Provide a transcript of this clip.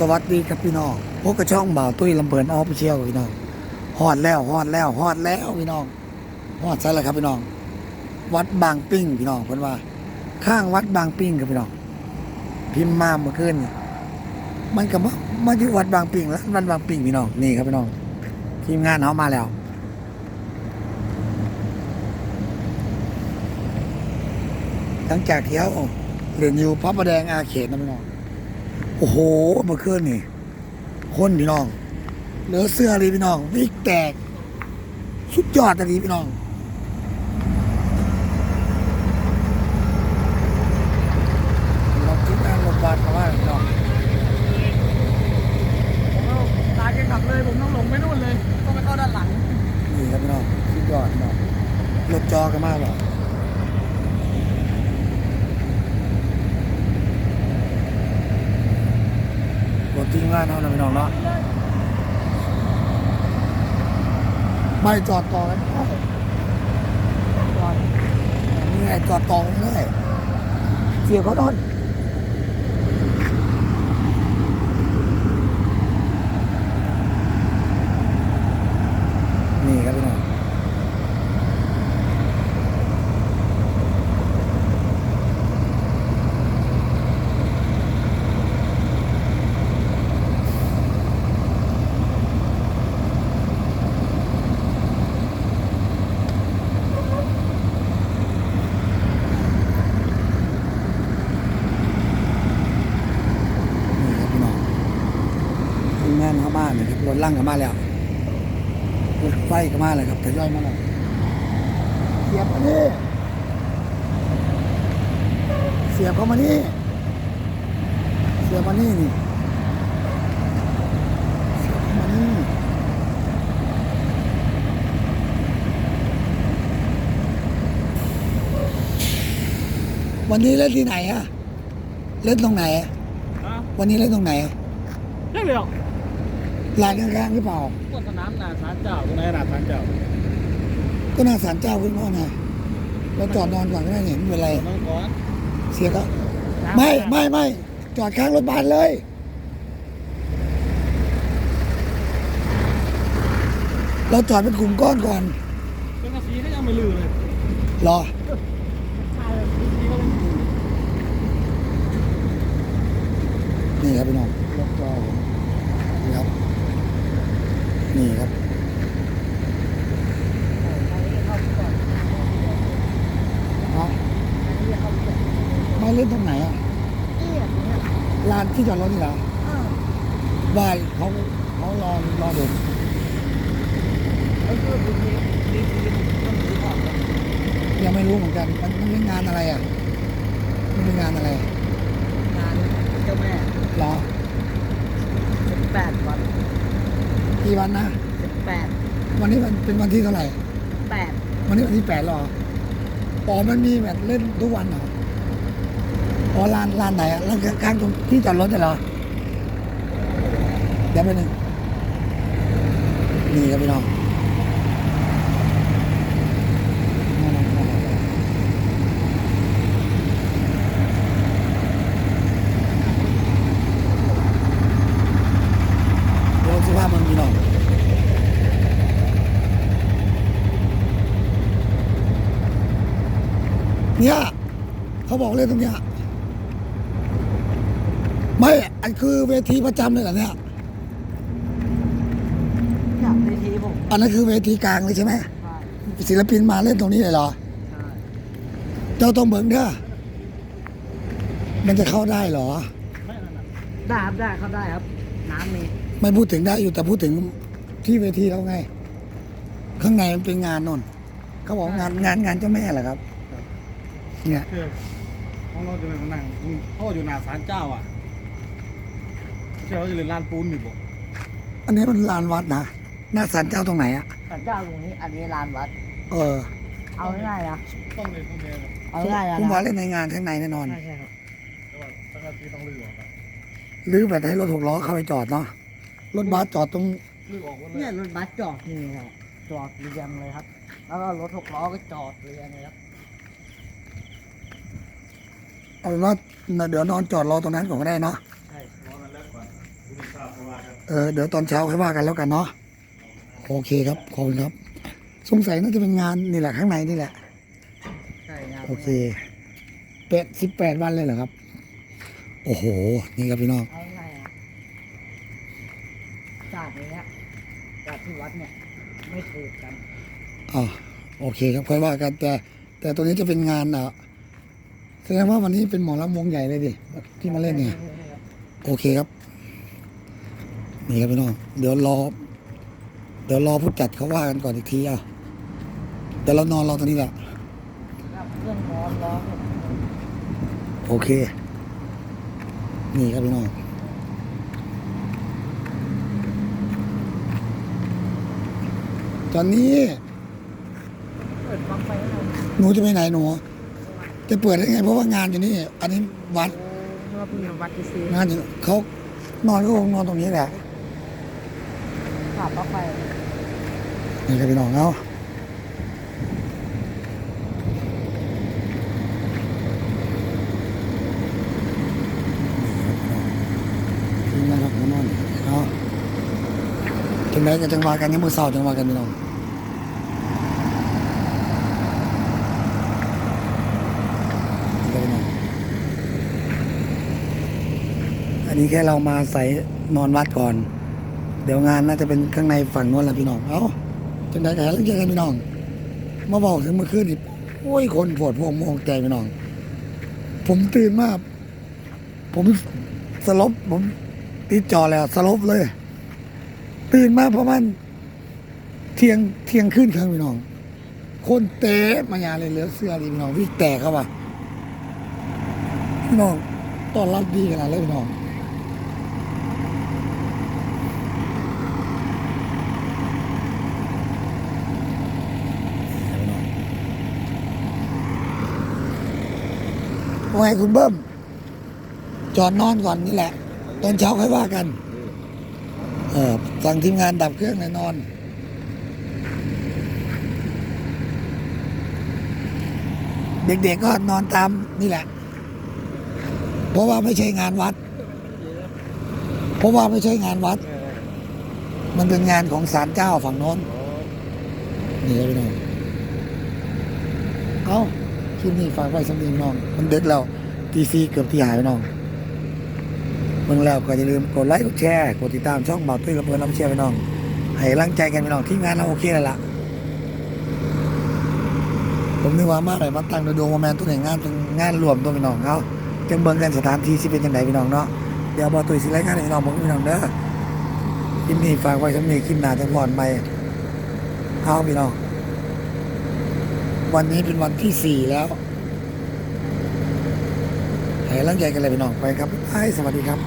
สวัสดีครับพี่น้องพวกกระช่องบ่าวตุ้ยลำเบินออฟฟิเชียลพี่น้องฮอดแล้วฮอดแล้วฮอดแล้วพี่น้องฮอดใช่แล้วครับพี่น้อง วัดบางปิ้งพี่น้องเพิ่นว่า ข้างวัดบางปิ้งครับพี่น้อง พิมพ์มาเมื่อคืนมันก็มามาที่วัดบางปิ้งแล้ววัดบางปิ้งพี่น้องนี่ครับพี่น้องทีมงานเขามาแล้วหลังจากเที่เขาเรียนอยู่พระประแดงอาเขตนะพี่น้อง โอ้โหเมื่อคืนนี่คนพี่น้อง เหลือเสื้อเลยพี่น้องวิกแตก สุดยอดเลยพี่น้องเราคิดงานรถบัสมาว่าพี่น้องผมเอาตาแกกลับเลยผมต้องหลงไปนู่นเลย ต้องไปเข้าด้านหลัง นี่ครับพี่น้องสุดยอดพี่น้องรถจอกันมากหรอรถทิ้งงา นเขานะพี่น้องเนาะไม่จอดต่อกันได้จอดนี่ไงจอดต่อกันได้เสียเขาโดนนี่ครับพี่น้องนี่ครับพี่น้องทีมงานเข้ามาเนี่ยครับร ถลั่งเข้ามาแล้วรถไฟเข้ามาเลยครับทยอยมาแล้วเสียบมานี่เสียบเข้ามานี่เสียบมานี่นี่เสียบเข้ามานี่วันนี้เล่นที่ไหนอะเล่นตรงไหนฮะวันนี้เล่นตรงไหนเรื่องเดียว ลานข้างๆหรือเปล่าพวกสนามนาสารเจ้าตรงไหนนาสารเจ้าก็น่าสารเจ้าขึ้นพ่อนะเราจอดนอนก่อนก็ได้เนี่ยไม่เป็นไรมังกรเสียก็ไม่ไม่ไม่จอดข้างรถบัสเลยเราจอดเป็นกลุ่มก้อนก่อนเป็นกระสีก็ยังไม่ลือเลยรอนี่ครับพี่น้องรถจอผมนี่ครับ นี่ครับเอาไม่เล่นตรงไหนอะลานที่จอดรถนี่เหรอบ่ายเขาเขารอรอเด็กยังไม่รู้เหมือนกัน มันมันเป็นงานอะไรอะ มันเป็นงานอะไร งานเจ้าแม่รอสิบแปดวัน กี่วันนะสิบแปดวันนี้มันเป็นวันที่เท่าไหร่แปดวันนี้วันที่แปดหรออ๋อมันมีแบบเล่นทุกวันเหรออ๋อลานลานไหนอะลานข้างๆตรงที่จอดรถน่ะเหรอเดี๋ยวไปหนึ่งนี่ครับพี่น้องเราสภาพมันพี่น้อง เนี่ยเขาบอกเล่นตรงเนี้ยไม่อันคือเวทีประจำเลยเหรอเนี่ยอยากในทีผมอันนั้นคือเวทีกลางเลยใช่ไหมใช่ศิลปินมาเล่นตรงนี้เลยเหรอ ใช่เจ้าต้องเบิ่งเด้อมันจะเข้าได้เหรอไม่นั่นน่ะได้ครับได้เขาได้ครับ น้ำมีไม่พูดถึงได้อยู่แต่พูดถึงที่เวทีเราไง ข้างในมันเป็นงานนนเขาบอกงานงานงานเจ้าแม่เหรอครับ เนี่ยคือของเราจะเป็นนั่งพ่ออยู่นาสารเจ้าอะเชื่อว่าจะเรียนลานปูนอยู่บ่อันนี้มันลานวัดนะหน้าศาลเจ้าตรงไหนอะศาลเจ้าตรงนี้ อันนี้ลานวัด เออ เอาง่ายๆนะต้องเลยต้องเรียนเอาง่ายๆนะผมว่าเล่นในงานข้างในแน่นอนใช่ใช่ครับแต่ว่าสักนาทีต้องลือออกครับหรือแบบให้รถหกล้อเข้าไปจอดเนาะรถบัสจอดตรงลือออกหมดเลเนี่ยยรถบัสจอดนี่ครับจอดเรียงเลยครับ แล้วก็รถหกล้อก็จอดเรียงเลยครับ เอาเป็นว่าเดี๋ยวนอนจอดรอตรงนั้นก่อนก็ได้เนาะใช่รอมันเลิกก่อนเออเดี๋ยวตอนเช้าค่อยว่ากันแล้วกันเนาะโอเคครับขอบคุณครับ สงสัยน่าจะเป็นงานนี่แหละข้างในนี่แหละใช่ครับโอเคแปดสิบแปดวันเลยเหรอครับ โอ้โห นี่ครับพี่น้องเอาไงอะจากนี้เนี่ยจากที่วัดเนี่ย ไม่ถูกกัน อ่าโอเคครับค่อยว่ากันแต่ แต่ตัวนี้จะเป็นงานอะ แสดงว่าวันนี้เป็นหมอลำวงใหญ่เลยดิที่มาเล่นเนี่ยโอเคครับ นี่ครับพี่น้องเดี๋ยวรอ เดี๋ยวรอผู้จัดเขาว่ากันก่อนอีกทีอะเดี๋ยวเรานอนรอตรงนี้แหละครับเครื่องนอนร้องเนี่ยโอเค นี่ครับพี่น้องตอนนี้เปิดฟังไฟให้เราหนูจะไปไหนหนู จะเปิดได้ไง เพราะว่างานอยู่นี่ อันนี้วัดเมื่อพี่วัดที่ซื้องานอยู่เขานอนก็คงนอนตรงนี้แหละขาดปลั๊กไฟนี่ครับพี่น้องเอานี่นะครับพี่น้องเอาจังไรกันจังหวะกันยังมือเศร้าจังหวะกันพี่น้องนี่ครับ พี่น้องอันนี้แค่เรามาใส่นอนวัดก่อน เดี๋ยวงานน่าจะเป็นข้างในฝั่งนู้นแหละพี่น้อง เอ้าจังไดกันแล้วเจอกันพี่น้อง มาบอกถึงเมื่อคืนนี่โอ้ยคนปวดพวงมองใจพี่น้อง ผมตื่นมาก ผมสลบผมติดจอแล้วสลบเลย ตื่นมาประมาณเที่ยงเที่ยงขึ้นครับพี่น้อง คนเตะมายาเลยเหลือเสื้อดีพี่น้องวิ่งแตกเข้ามา น้องตอนรับดีขนาดเลยพี่น้องว่าไงคุณเบิ้มจอดนอนก่อนนี่แหละ ตอนเช้าค่อยว่ากัน เออสั่งทีมงานดับเครื่องเลยนอนเด็กๆก็นอนตามนี่แหละ เพราะว่าไม่ใช่งานวัด เพราะว่าไม่ใช่งานวัด มันเป็นงานของศาลเจ้าฝั่งโน้นนี่ครับพี่น้องเอ้าคลิปนี้ฝากไว้สำหรับน้อง มันเดึกแล้วตีซีเกือบที่หายไปน้องเมื่อแล้วก็อย่าลืมกดไลค์กดแชร์กดติดตามช่องเบาตุ้ยกับเพื่อนรับเชียร์ไปน้อง ให้กำลังใจกันไปน้องที่งานเราโอเคแล้วล่ะผมนึกว่ามากเลยมาตั้งโดยดวงว่าแมนตัวไหนงานเป็นงานรวมตัวพี่น้องเขา จังเบิ่งกันสถานที่สิเป็นยังไงพี่น้องเนาะเดี๋ยวบอตุ้ยสิรายงานพี่น้องบอกพี่น้องเด้อคลิปนี้ฝากไว้สำหรับคลิปหน้าจะพอนใหม่เอาพี่น้อง วันนี้เป็นวันที่สี่แล้วให้ร่างใจกันเลยพี่น้องไปครับไอ้สวัสดีครับ